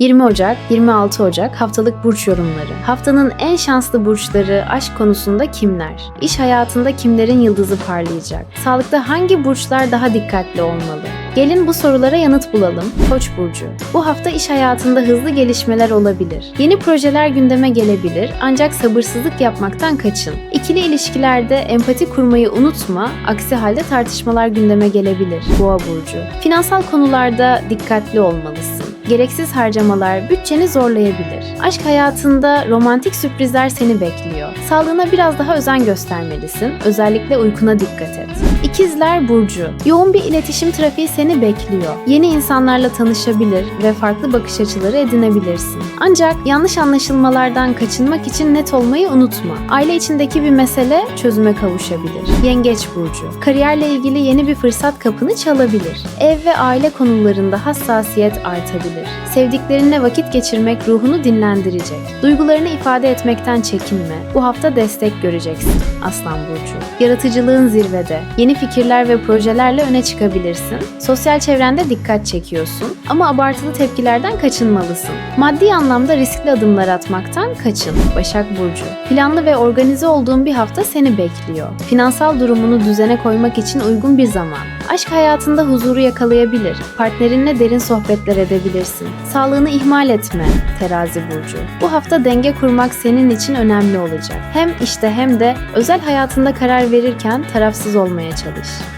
20 Ocak, 26 Ocak haftalık burç yorumları. Haftanın en şanslı burçları aşk konusunda kimler? İş hayatında kimlerin yıldızı parlayacak? Sağlıkta hangi burçlar daha dikkatli olmalı? Gelin bu sorulara yanıt bulalım. Koç burcu. Bu hafta iş hayatında hızlı gelişmeler olabilir. Yeni projeler gündeme gelebilir ancak sabırsızlık yapmaktan kaçın. İkili ilişkilerde empati kurmayı unutma, aksi halde tartışmalar gündeme gelebilir. Boğa burcu. Finansal konularda dikkatli olmalısın. Gereksiz harcamalar bütçeni zorlayabilir. Aşk hayatında romantik sürprizler seni bekliyor. Sağlığına biraz daha özen göstermelisin. Özellikle uykuna dikkat et. İkizler Burcu. Yoğun bir iletişim trafiği seni bekliyor. Yeni insanlarla tanışabilir ve farklı bakış açıları edinebilirsin. Ancak yanlış anlaşılmalardan kaçınmak için net olmayı unutma. Aile içindeki bir mesele çözüme kavuşabilir. Yengeç Burcu. Kariyerle ilgili yeni bir fırsat kapını çalabilir. Ev ve aile konularında hassasiyet artabilir. Sevdiklerinle vakit geçirmek ruhunu dinlendirecek. Duygularını ifade etmekten çekinme. Bu hafta destek göreceksin. Aslan Burcu. Yaratıcılığın zirvede. Yeni fikirler ve projelerle öne çıkabilirsin. Sosyal çevrende dikkat çekiyorsun ama abartılı tepkilerden kaçınmalısın. Maddi anlamda riskli adımlar atmaktan kaçın. Başak Burcu. Planlı ve organize olduğun bir hafta seni bekliyor. Finansal durumunu düzene koymak için uygun bir zaman. Aşk hayatında huzuru yakalayabilir. Partnerinle derin sohbetler edebilirsin. Sağlığını ihmal etme. Terazi Burcu. Bu hafta denge kurmak senin için önemli olacak. Hem işte hem de özel hayatında karar verirken tarafsız olmaya çalış.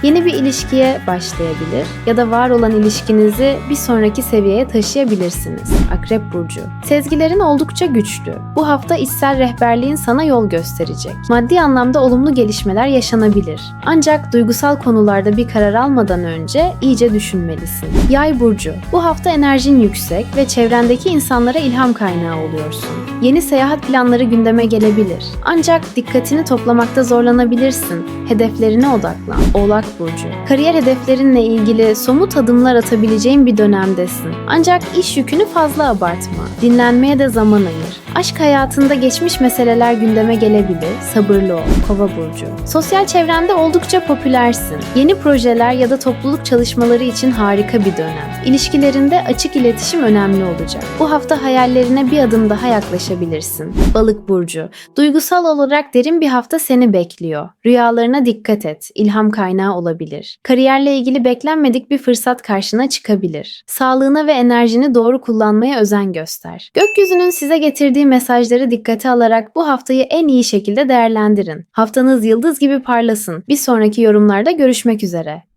Yeni bir ilişkiye başlayabilir ya da var olan ilişkinizi bir sonraki seviyeye taşıyabilirsiniz. Akrep Burcu. Sezgilerin oldukça güçlü. Bu hafta içsel rehberliğin sana yol gösterecek. Maddi anlamda olumlu gelişmeler yaşanabilir. Ancak duygusal konularda bir karar almadan önce iyice düşünmelisin. Yay Burcu. Bu hafta enerjin yüksek ve çevrendeki insanlara ilham kaynağı oluyorsun. Yeni seyahat planları gündeme gelebilir. Ancak dikkatini toplamakta zorlanabilirsin. Hedeflerine odaklan. Oğlak Burcu. Kariyer hedeflerinle ilgili somut adımlar atabileceğin bir dönemdesin. Ancak iş yükünü fazla abartma. Dinlenmeye de zaman ayır. Aşk hayatında geçmiş meseleler gündeme gelebilir. Sabırlı ol. Kova burcu. Sosyal çevrende oldukça popülersin. Yeni projeler ya da topluluk çalışmaları için harika bir dönem. İlişkilerinde açık iletişim önemli olacak. Bu hafta hayallerine bir adım daha yaklaşabilirsin. Balık burcu. Duygusal olarak derin bir hafta seni bekliyor. Rüyalarına dikkat et. İlham kaynağı olabilir. Kariyerle ilgili beklenmedik bir fırsat karşına çıkabilir. Sağlığına ve enerjini doğru kullanmaya özen göster. Gökyüzünün size getirdiği mesajları dikkate alarak bu haftayı en iyi şekilde değerlendirin. Haftanız yıldız gibi parlasın. Bir sonraki yorumlarda görüşmek üzere.